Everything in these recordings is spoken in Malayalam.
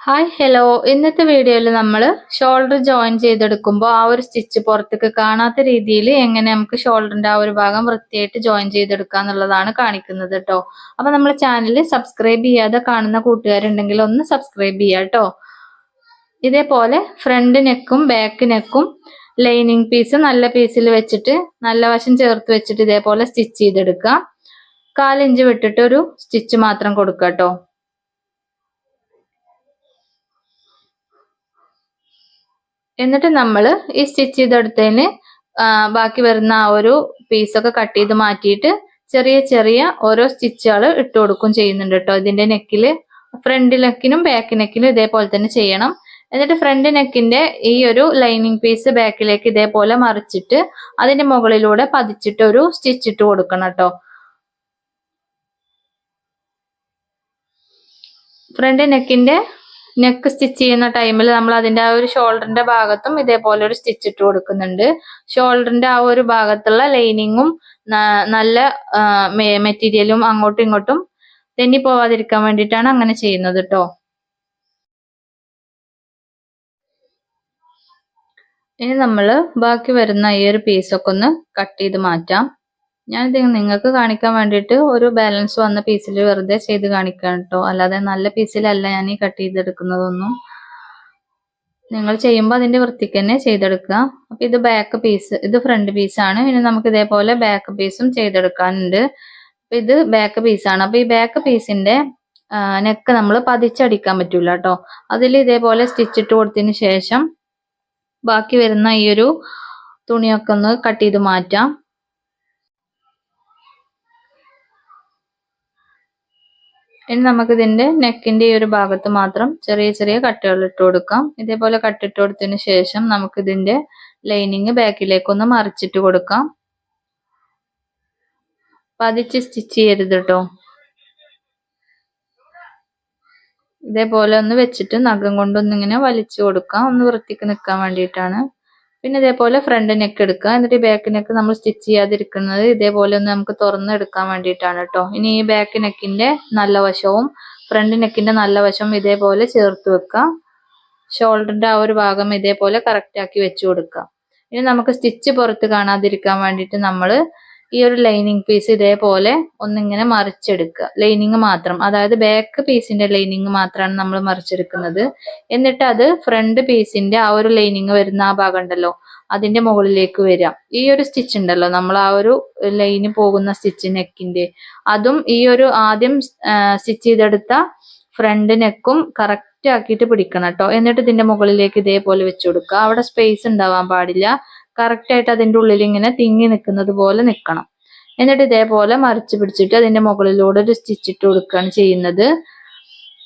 ഹായ് ഹലോ ഇന്നത്തെ വീഡിയോയിൽ നമ്മൾ ഷോൾഡർ ജോയിൻ ചെയ്തെടുക്കുമ്പോൾ ആ ഒരു സ്റ്റിച്ച് പുറത്തേക്ക് കാണാത്ത രീതിയിൽ എങ്ങനെ നമുക്ക് ഷോൾഡറിന്റെ ആ ഒരു ഭാഗം വൃത്തിയായിട്ട് ജോയിൻ ചെയ്തെടുക്കുക എന്നുള്ളതാണ് കാണിക്കുന്നത് കേട്ടോ അപ്പോൾ നമ്മൾ ചാനൽ സബ്സ്ക്രൈബ് ചെയ്യാതെ കാണുന്ന കൂട്ടുകാരുണ്ടെങ്കിൽ ഒന്ന് സബ്സ്ക്രൈബ് ചെയ്യുക കേട്ടോ ഇതേപോലെ ഫ്രണ്ട് നെക്കും ബാക്ക് നെക്കും ലൈനിങ് പീസ് നല്ല പീസിൽ വെച്ചിട്ട് നല്ല വശം ചേർത്ത് വെച്ചിട്ട് ഇതേപോലെ സ്റ്റിച്ച് ചെയ്തെടുക്കുക കാലിഞ്ച് വിട്ടിട്ട് ഒരു സ്റ്റിച്ച് മാത്രം കൊടുക്കുക കേട്ടോ എന്നിട്ട് നമ്മൾ ഈ സ്റ്റിച്ച് ചെയ്തെടുത്തതിന് ബാക്കി വരുന്ന ആ ഒരു പീസൊക്കെ കട്ട് ചെയ്ത് മാറ്റിയിട്ട് ചെറിയ ചെറിയ ഓരോ സ്റ്റിച്ചുകൾ ഇട്ട് കൊടുക്കും ചെയ്യുന്നുണ്ട് കേട്ടോ ഇതിന്റെ നെക്കിൽ ഫ്രണ്ട് നെക്കിനും ബാക്ക് നെക്കിനും ഇതേപോലെ തന്നെ ചെയ്യണം. എന്നിട്ട് ഫ്രണ്ട് നെക്കിന്റെ ഈ ഒരു ലൈനിങ് പീസ് ബാക്കിലേക്ക് ഇതേപോലെ മറിച്ചിട്ട് അതിന്റെ മുകളിലൂടെ പതിച്ചിട്ട് ഒരു സ്റ്റിച്ച് ഇട്ട് കൊടുക്കണം കേട്ടോ ഫ്രണ്ട് നെക്കിന്റെ നെക്ക് സ്റ്റിച്ച് ചെയ്യുന്ന ടൈമിൽ നമ്മൾ അതിന്റെ ആ ഒരു ഷോൾഡറിന്റെ ഭാഗത്തും ഇതേപോലെ ഒരു സ്റ്റിച്ച് ഇട്ട് കൊടുക്കുന്നുണ്ട്. ഷോൾഡറിന്റെ ആ ഒരു ഭാഗത്തുള്ള ലൈനിങ്ങും നല്ല മെറ്റീരിയലും അങ്ങോട്ടും ഇങ്ങോട്ടും തെന്നി പോവാതിരിക്കാൻ വേണ്ടിയിട്ടാണ് അങ്ങനെ ചെയ്യുന്നത് കേട്ടോ ഇനി നമ്മൾ ബാക്കി വരുന്ന ഈ ഒരു പീസൊക്കെ ഒന്ന് കട്ട് ചെയ്ത് മാറ്റാം. ഞാനിത് നിങ്ങൾക്ക് കാണിക്കാൻ വേണ്ടിയിട്ട് ഒരു ബാലൻസ് വന്ന പീസിൽ വെറുതെ ചെയ്ത് കാണിക്കാം കേട്ടോ അല്ലാതെ നല്ല പീസിലല്ല ഞാൻ ഈ കട്ട് ചെയ്തെടുക്കുന്നതൊന്നും. നിങ്ങൾ ചെയ്യുമ്പോൾ അതിന്റെ വൃത്തിക്ക് തന്നെ ചെയ്തെടുക്കുക. അപ്പം ഇത് ബാക്ക് പീസ് ഇത് ഫ്രണ്ട് പീസാണ് ഇനി നമുക്ക് ഇതേപോലെ ബാക്ക് പീസും ചെയ്തെടുക്കാനുണ്ട്. അപ്പം ഇത് ബാക്ക് പീസാണ് അപ്പം ഈ ബാക്ക് പീസിന്റെ നെക്ക് നമ്മൾ പതിച്ചടിക്കാൻ പറ്റൂല കേട്ടോ അതിൽ ഇതേപോലെ സ്റ്റിച്ച് ഇട്ട് കൊടുത്തതിന് ശേഷം ബാക്കി വരുന്ന ഈ ഒരു തുണിയൊക്കെ ഒന്ന് കട്ട് ചെയ്ത് മാറ്റാം. ഇനി നമുക്ക് ഇതിന്റെ നെക്കിന്റെ ഈ ഒരു ഭാഗത്ത് മാത്രം ചെറിയ ചെറിയ കട്ടുകൾ ഇട്ട് കൊടുക്കാം. ഇതേപോലെ കട്ടിട്ട് കൊടുത്തതിന് ശേഷം നമുക്ക് ഇതിന്റെ ലൈനിങ് ബാക്കിലേക്കൊന്ന് മറിച്ചിട്ട് കൊടുക്കാം. പതിച്ച് സ്റ്റിച്ച് ചെയ്യരുത് കേട്ടോ ഇതേപോലെ ഒന്ന് വെച്ചിട്ട് നഖം കൊണ്ടൊന്നിങ്ങനെ വലിച്ചു കൊടുക്കാം. ഒന്ന് വൃത്തിക്ക് നിൽക്കാൻ വേണ്ടിയിട്ടാണ്. പിന്നെ ഇതേപോലെ ഫ്രണ്ട് നെക്ക് എടുക്കുക. എന്നിട്ട് ഈ ബാക്ക് നെക്ക് നമ്മൾ സ്റ്റിച്ച് ചെയ്യാതിരിക്കുന്നത് ഇതേപോലെ ഒന്ന് നമുക്ക് തുറന്നെടുക്കാൻ വേണ്ടിയിട്ടാണ് കേട്ടോ ഇനി ഈ ബാക്ക് നെക്കിന്റെ നല്ല വശവും ഫ്രണ്ട് നെക്കിന്റെ നല്ല വശവും ഇതേപോലെ ചേർത്ത് വെക്കുക. ഷോൾഡറിന്റെ ആ ഒരു ഭാഗം ഇതേപോലെ കറക്റ്റ് ആക്കി വെച്ചു കൊടുക്കുക. ഇനി നമുക്ക് സ്റ്റിച്ച് പുറത്ത് കാണാതിരിക്കാൻ വേണ്ടിയിട്ട് നമ്മൾ ഈ ഒരു ലൈനിങ് പീസ് ഇതേപോലെ ഒന്നിങ്ങനെ മറിച്ചെടുക്കുക. ലൈനിങ് മാത്രം. അതായത് ബാക്ക് പീസിന്റെ ലൈനിങ് മാത്രമാണ് നമ്മൾ മറിച്ചെടുക്കുന്നത്. എന്നിട്ട് അത് ഫ്രണ്ട് പീസിന്റെ ആ ഒരു ലൈനിങ് വരുന്ന ആ ഭാഗം ഉണ്ടല്ലോ അതിന്റെ മുകളിലേക്ക് വരാം ഈ ഒരു സ്റ്റിച്ച് ഉണ്ടല്ലോ നമ്മൾ ആ ഒരു ലൈന് പോകുന്ന സ്റ്റിച്ച് നെക്കിന്റെ അതും ഈ ഒരു ആദ്യം സ്റ്റിച്ച് ചെയ്തെടുത്ത ഫ്രണ്ട് നെക്കും കറക്റ്റ് ആക്കിയിട്ട് പിടിക്കണം കേട്ടോ. എന്നിട്ട് ഇതിന്റെ മുകളിലേക്ക് ഇതേപോലെ വെച്ചു കൊടുക്കുക. അവിടെ സ്പേസ് ഉണ്ടാവാൻ പാടില്ല. കറക്റ്റ് ആയിട്ട് അതിന്റെ ഉള്ളിൽ ഇങ്ങനെ തിങ്ങി നിൽക്കുന്നത് പോലെ നിൽക്കണം എന്നിട്ട് ഇതേപോലെ മറിച്ച് പിടിച്ചിട്ട് അതിന്റെ മുകളിലൂടെ ഒരു സ്റ്റിച്ച് ഇട്ട് കൊടുക്കുകയാണ് ചെയ്യുന്നത്.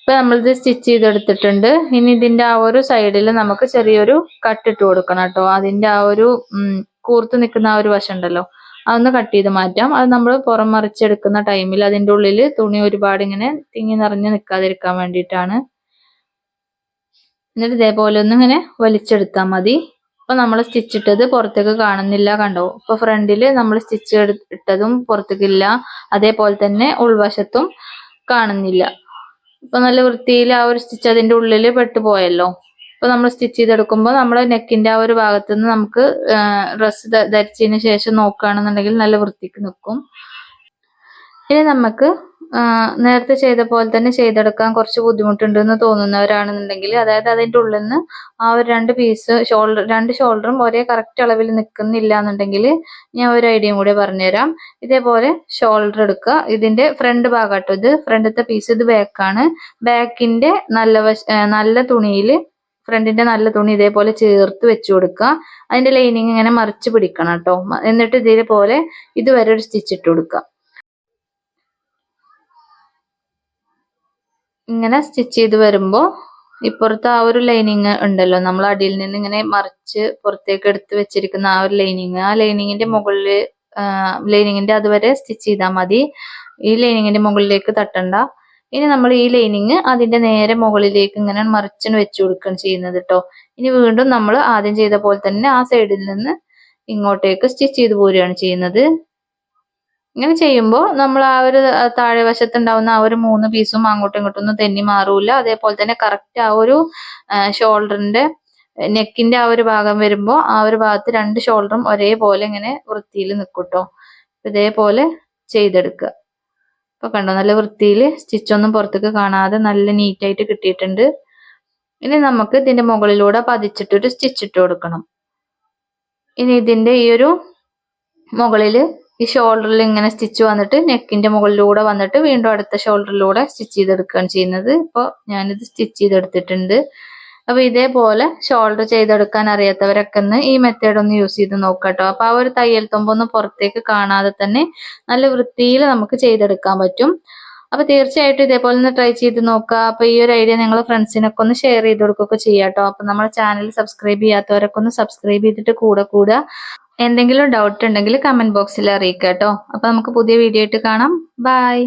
ഇപ്പം നമ്മളിത് സ്റ്റിച്ച് ചെയ്തെടുത്തിട്ടുണ്ട്. ഇനി ഇതിന്റെ ആ ഒരു സൈഡിൽ നമുക്ക് ചെറിയൊരു കട്ട് ഇട്ട് കൊടുക്കണം കേട്ടോ. അതിന്റെ ആ ഒരു കൂർത്ത് നിൽക്കുന്ന ആ ഒരു വശം ഉണ്ടല്ലോ. അതൊന്ന് കട്ട് ചെയ്ത് മാറ്റാം. അത് നമ്മൾ പുറം മറിച്ചെടുക്കുന്ന ടൈമിൽ അതിന്റെ ഉള്ളിൽ തുണി ഒരുപാട് ഇങ്ങനെ തിങ്ങി നിറഞ്ഞ് നിൽക്കാതിരിക്കാൻ വേണ്ടിയിട്ടാണ്. എന്നിട്ട് ഇതേപോലെ ഒന്ന് ഇങ്ങനെ വലിച്ചെടുത്താൽ മതി. അപ്പൊ നമ്മൾ സ്റ്റിച്ച് ഇട്ടത് പുറത്തേക്ക് കാണുന്നില്ല കണ്ടോ? ഇപ്പൊ ഫ്രണ്ടിൽ നമ്മൾ സ്റ്റിച്ച് ഇട്ടതും പുറത്തേക്കില്ല. അതേപോലെ തന്നെ ഉൾവശത്തും കാണുന്നില്ല. ഇപ്പൊ നല്ല വൃത്തിയിൽ ആ ഒരു സ്റ്റിച്ച് അതിന്റെ ഉള്ളിൽ പെട്ടുപോയല്ലോ. ഇപ്പൊ നമ്മൾ സ്റ്റിച്ച് ചെയ്തെടുക്കുമ്പോൾ നമ്മൾ നെക്കിന്റെ ആ ഒരു ഭാഗത്ത് നിന്ന് നമുക്ക് ഡ്രസ്സ് ധരിച്ചതിന് ശേഷം നോക്കുകയാണെന്നുണ്ടെങ്കിൽ നല്ല വൃത്തിക്ക് നിൽക്കും ഇനി നമുക്ക് നേരത്തെ ചെയ്ത പോലെ തന്നെ ചെയ്തെടുക്കാൻ കുറച്ച് ബുദ്ധിമുട്ടുണ്ടെന്ന് തോന്നുന്നവരാണെന്നുണ്ടെങ്കിൽ അതായത് അതിന്റെ ഉള്ളിൽ നിന്ന് ആ ഒരു രണ്ട് പീസ് ഷോൾഡർ രണ്ട് ഷോൾഡറും ഒരേ കറക്റ്റ് അളവിൽ നിൽക്കുന്നില്ല എന്നുണ്ടെങ്കിൽ ഞാൻ ഒരു ഐഡിയയും കൂടി പറഞ്ഞുതരാം. ഇതേപോലെ ഷോൾഡർ എടുക്കുക. ഇതിന്റെ ഫ്രണ്ട് ഭാഗമാട്ടോ ഇത്? ഫ്രണ്ടത്തെ പീസ് ഇത് ബാക്കാണ് ബാക്കിന്റെ നല്ല നല്ല തുണിയിൽ ഫ്രണ്ടിന്റെ നല്ല തുണി ഇതേപോലെ ചേർത്ത് വെച്ചു കൊടുക്കുക. അതിന്റെ ലൈനിങ് ഇങ്ങനെ മറിച്ച് പിടിക്കണം കേട്ടോ. എന്നിട്ട് ഇതേപോലെ ഇതുവരെ ഒരു സ്റ്റിച്ച് ഇട്ട് കൊടുക്കുക. ഇങ്ങനെ സ്റ്റിച്ച് ചെയ്ത് വരുമ്പോൾ ഇപ്പുറത്ത് ആ ഒരു ലൈനിങ് ഉണ്ടല്ലോ. നമ്മൾ അടിയിൽ നിന്ന് ഇങ്ങനെ മറിച്ച് പുറത്തേക്ക് എടുത്ത് വെച്ചിരിക്കുന്ന ആ ഒരു ലൈനിങ് ആ ലൈനിങ്ങിന്റെ മുകളിൽ ലൈനിങ്ങിന്റെ അതുവരെ സ്റ്റിച്ച് ചെയ്താൽ മതി. ഈ ലൈനിങ്ങിന്റെ മുകളിലേക്ക് തട്ടണ്ട. ഇനി നമ്മൾ ഈ ലൈനിങ് അതിന്റെ നേരെ മുകളിലേക്ക് ഇങ്ങനെ മറിച്ചിന് വെച്ചു കൊടുക്കുകയാണ് ചെയ്യുന്നത് കേട്ടോ ഇനി വീണ്ടും നമ്മൾ ആദ്യം ചെയ്ത പോലെ തന്നെ ആ സൈഡിൽ നിന്ന് ഇങ്ങോട്ടേക്ക് സ്റ്റിച്ച് ചെയ്ത് പോരുകയാണ് ചെയ്യുന്നത്. ഇങ്ങനെ ചെയ്യുമ്പോൾ നമ്മൾ ആ ഒരു താഴെ വശത്തുണ്ടാവുന്ന ആ ഒരു മൂന്ന് പീസും അങ്ങോട്ടും ഇങ്ങോട്ടും ഒന്നും തെന്നി മാറൂല. അതേപോലെ തന്നെ കറക്റ്റ് ആ ഒരു ഷോൾഡറിന്റെ നെക്കിന്റെ ആ ഒരു ഭാഗം വരുമ്പോൾ ആ ഒരു ഭാഗത്ത് രണ്ട് ഷോൾഡറും ഒരേപോലെ ഇങ്ങനെ വൃത്തിയിൽ നിൽക്കൂട്ടോ ഇതേപോലെ ചെയ്തെടുക്കുക. ഇപ്പൊ കണ്ടോ നല്ല വൃത്തിയിൽ സ്റ്റിച്ചൊന്നും പുറത്തേക്ക് കാണാതെ നല്ല നീറ്റായിട്ട് കിട്ടിയിട്ടുണ്ട്. ഇനി നമുക്ക് ഇതിന്റെ മുകളിലൂടെ പതിച്ചിട്ടൊരു സ്റ്റിച്ച് ഇട്ട് കൊടുക്കണം. ഇനി ഇതിന്റെ ഈ ഒരു മുകളിൽ ഈ ഷോൾഡറിൽ ഇങ്ങനെ സ്റ്റിച്ച് വന്നിട്ട് നെക്കിന്റെ മുകളിലൂടെ വന്നിട്ട് വീണ്ടും അടുത്ത ഷോൾഡറിലൂടെ സ്റ്റിച്ച് ചെയ്തെടുക്കുകയാണ് ചെയ്യുന്നത്. ഇപ്പോൾ ഞാനിത് സ്റ്റിച്ച് ചെയ്തെടുത്തിട്ടുണ്ട്. അപ്പൊ ഇതേപോലെ ഷോൾഡർ ചെയ്തെടുക്കാൻ അറിയാത്തവരൊക്കെ ഒന്ന് ഈ മെത്തേഡ് ഒന്ന് യൂസ് ചെയ്ത് നോക്കാട്ടോ. അപ്പൊ ആ ഒരു തയ്യൽ തുമ്പൊന്നും പുറത്തേക്ക് കാണാതെ തന്നെ നല്ല വൃത്തിയിൽ നമുക്ക് ചെയ്തെടുക്കാൻ പറ്റും. അപ്പൊ തീർച്ചയായിട്ടും ഇതേപോലെ ഒന്ന് ട്രൈ ചെയ്ത് നോക്കുക. അപ്പൊ ഈ ഒരു ഐഡിയ നിങ്ങൾ ഫ്രണ്ട്സിനൊക്കെ ഒന്ന് ഷെയർ ചെയ്ത് കൊടുക്കുകയൊക്കെ ചെയ്യാട്ടോ. അപ്പൊ നമ്മുടെ ചാനൽ സബ്സ്ക്രൈബ് ചെയ്യാത്തവരൊക്കെ ഒന്ന് സബ്സ്ക്രൈബ് ചെയ്തിട്ട് കൂടെ കൂടുക. എന്തെങ്കിലും ഡൗട്ട് ഉണ്ടെങ്കിൽ കമന്റ് ബോക്സിൽ അറിയിക്കാം കേട്ടോ. അപ്പോൾ നമുക്ക് പുതിയ വീഡിയോ ആയിട്ട് കാണാം. ബൈ